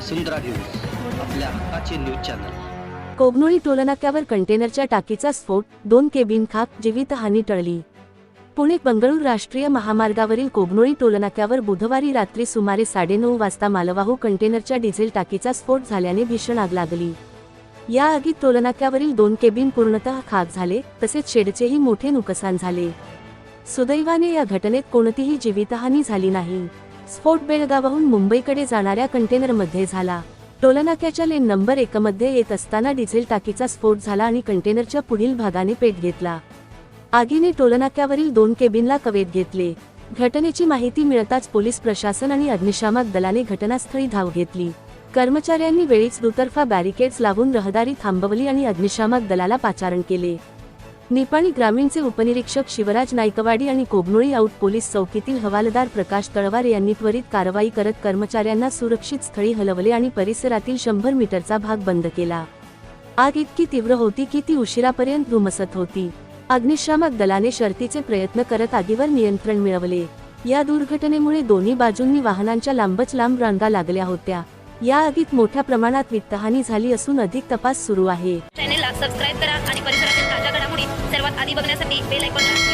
वसुंधरा news आपल्या हक्काचे news channel. Kognoli टोलनाक्यावर कंटेनरच्या टाकीचा स्फोट दोन केबिन खाक जीवितहानी टळली. पुणे बंगळूर राष्ट्रीय महामार्गावरील कोगनोळी टोलनाक्यावर बुधवारी रात्री सुमारे साडेनऊ वाजता मालवाहू कंटेनरच्या डिझेल टाकीचा स्फोट झाल्याने भीषण आग लागली. या आगीत टोलनाक्यावरील दोन केबिन पूर्णतः खाक झाले तसेच शेडचेही मोठे नुकसान झाले. सुदैवाने या घटनेत कोणतीही जीवितहानी झाली नाही. स्फोट बेळगावाहून मुंबईकडे जाणाऱ्या कंटेनरमध्ये झाला. टोलनाक्याच्या लेन नंबर एकमध्ये येत असताना डिझेल टाकीचा स्फोट झाला आणि कंटेनरच्या पुढील भागाने पेट घेतला. आगीने टोलनाक्यावरील दोन केबिनला कवेत घेतले. घटनेची माहिती मिळताच पोलीस प्रशासन आणि अग्निशामक दलाने घटनास्थळी धाव घेतली. कर्मचाऱ्यांनी वेळीच दुतर्फा बॅरिकेड्स लावून रहदारी थांबवली आणि अग्निशामक दलाला पाचारण केले. निपाणी ग्रामीणचे उपनिरीक्षक शिवराज नायकवाडी आणि कोगनोळी आऊट पोलीस चौकीतील हवालदार प्रकाश तळवार यांनी त्वरित कारवाई करत कर्मचाऱ्यांना सुरक्षित स्थळी हलवले आणि परिसरातील शंभर मीटरचा भाग बंद केला. आग इतकी तीव्र होती की ती उशिरापर्यंत धुमसत होती. अग्निशामक दलाने शर्तीचे प्रयत्न करत आगीवर नियंत्रण मिळवले. या दुर्घटनेमुळे दोन्ही बाजूंनी वाहनांच्या लांबच लांब रांगा लागल्या होत्या. या आगीत मोठ्या प्रमाणात वित्तहानी झाली असून अधिक तपास सुरू आहे. चॅनेलला सबस्क्राईब करा आणि परिसरातील ताज्या घडामोडी सर्वात आधी बघण्यासाठी बेल आयकॉनला